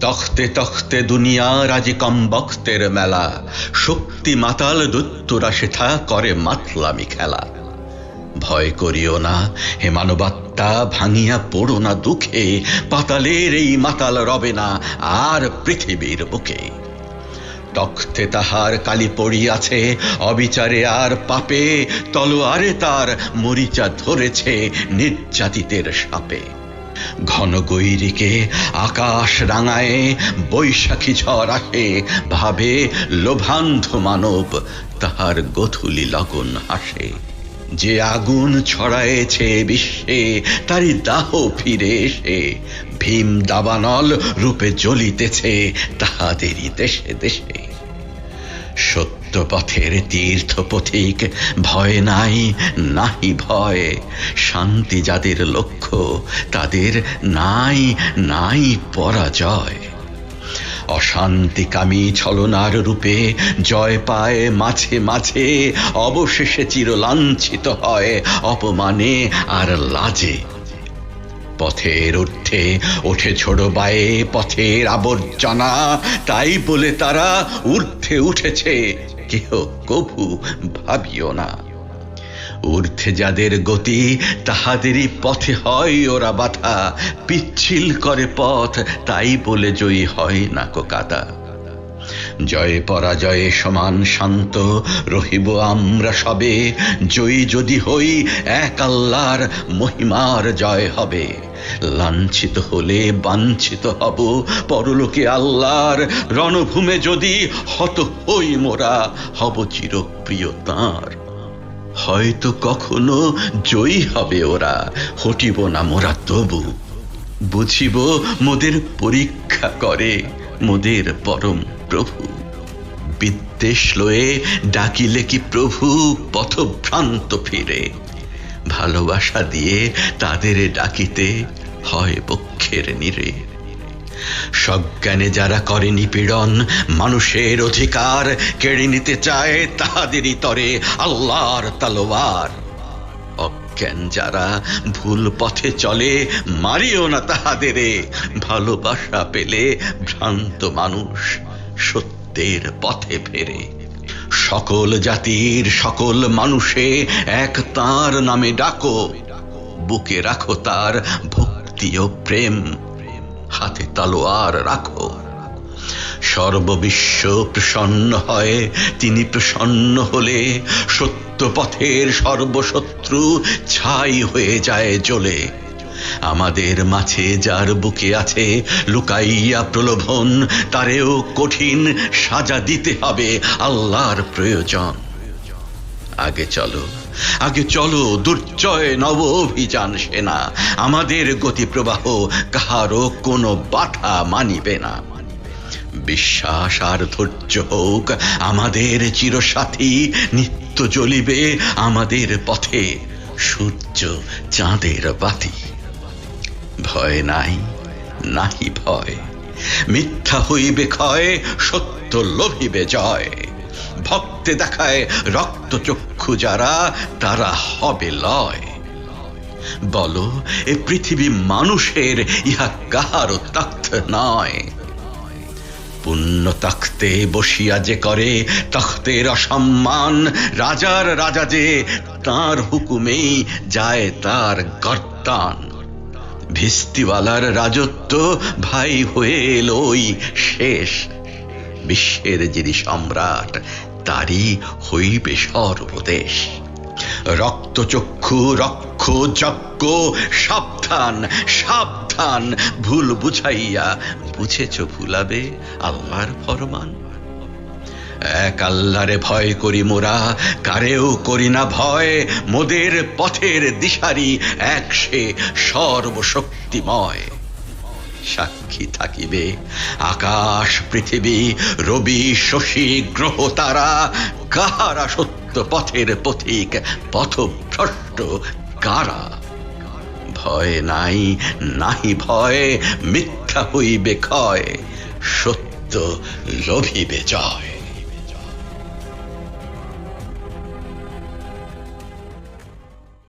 তখতে তখতে দুনিয়া আজি কম বক্তের মেলা। শক্তি মাতাল দৈত্যরা সেথা করে মাতলামি খেলা। ভয় করিও না, হে মানবাত্মা, ভাঙিয়া পড়ো না দুঃখে, পাতালের এই মাতাল রবে না আর পৃথিবীর বুকে। তখতে তাহার কালি পড়িয়াছে, অবিচারে আর পাপে, তলোয়ারে তার মরিচা ধরেছে নির্যাতিতের সাপে। ঘন গৈরিকে আকাশ রাঙায়ে, বৈশাখী ঝড় আসে, ভাবে লোভান্ধ মানব তাহার গথুলি লগন হাসে। যে আগুন ছড়ায়েছে বিশ্বে, তারই দাহ ফিরে এসে। ভীম দাবানল রূপে জ্বলিতেছে তাহাদেরই দেশে দেশে। সত্য পথের তীর্থ পথিক ভয় নাই, নাহি ভয়। শান্তি যাদের লক্ষ্য, তাদের নাই নাই পরাজয়। অশান্তিকামী ছলনার রূপে জয় পায় মাঝে মাঝে, অবশেষে চিরলাঞ্ছিত হয় অপমানে আর লাজে। পথের ঊর্ধ্বে ওঠে ছোড়ো বায়ে পথের আবর্জনা, তাই বলে তারা ঊর্ধ্বে উঠেছে। কেহ কভু ভাবিও না। ঊর্ধ্বে যাদের গতি, তাহাদেরই পথে হয় ওরা বাধা। পিচ্ছিল করে পথ, তাই বলে জয়ী হয় না কাদা জয়ে পরাজয়ে সমান শান্ত, রহিব আমরা সবে। জয়ী যদি হই, এক আল্লাহর মহিমার জয় হবে। লাঞ্ছিত হলে বাঞ্ছিত হব, পরলোকে আল্লাহর রণভূমে যদি হত হই মোরা, হব চিরপ্রিয় তাঁর। হয়তো কখনো জয়ী হবে ওরা, হটিব না মোরা তবু। বুঝিব মোদের পরীক্ষা করে, মোদের পরম প্রভু। বিদ্বেষ লয়ে ডাকিলে কি প্রভু পথভ্রান্ত ফিরে? ভালোবাসা দিয়ে তাদের ডাকিতে হয় পক্ষের নিরে। সজ্ঞানে যারা করে নিপীড়ন, মানুষের অধিকার কেড়ে নিতে চায় তাহাদেরই তরে আল্লাহর তালোয়ার। অজ্ঞান যারা ভুল পথে চলে, মারিও না তাহাদেরে। ভালোবাসা পেলে ভ্রান্ত মানুষ সত্যের পথে ফেরে। সকল জাতির সকল মানুষে এক তার নামে ডাকো। বুকে রাখো তার ভক্তি ও প্রেম। হাতে তালোয়ার রাখো। সর্ববিশ্ব প্রসন্ন হয়, তিনি প্রসন্ন হলে সত্য পথের সর্বশত্রু ছাই হয়ে যায় জ্বলে। আমাদের মাঝে যার বুকে আছে লুকাইয়া প্রলোভন, তারেও কঠিন সাজা দিতে হবে আল্লাহর প্রয়োজন। আগে চলো আগে চলো দুর্জয় নব অভিযান সেনা, আমাদের গতি প্রবাহ কাহারও কোনো বাধা মানিবে না। বিশ্বাস আর ধৈর্য হোক, আমাদের চিরসাথী নিত্য জ্বলিবে আমাদের পথে, সূর্য চাঁদের বাতি। ভয় নাই নাহি ভয়। মিথ্যা হইবে ক্ষয়, সত্য লোভিবে জয়। ভক্তে দেখায় রক্ত চক্ষু যারা, তারা হবে লয়। বলো, এ পৃথিবী মানুষের, ইহা কাহারও তথ্য নয়। পুণ্য তখতে বসিয়া যে করে তখতের অসম্মান, রাজার রাজা যে, তার হুকুমেই যায় তার গর্তান। ভিস্তিওয়ালার রাজত্ব ভাই হয়ে এলোই শেষ। বিশ্বের যিনি সম্রাট, তারই হইবে সর্বদেশ। রক্তচক্ষু রক্ষ যজ্ঞ সাবধান সাবধান, ভুল বুঝাইয়া বুঝেছ ভুলাবে আল্লাহর ফরমান। এক আল্লাহরে ভয় করি মোরা, কারেও করি না ভয়। মোদের পথের দিশারি এক সে সর্বশক্তিময়। সাক্ষী থাকিবে আকাশ, পৃথিবী, রবি, শশী, গ্রহ, তারা। কাহারা সত্য পথের পথিক, পথভ্রষ্ট কারা? ভয় নাই, নাহি ভয়, মিথ্যা হইবে ক্ষয়, সত্য লোভিবে জয়।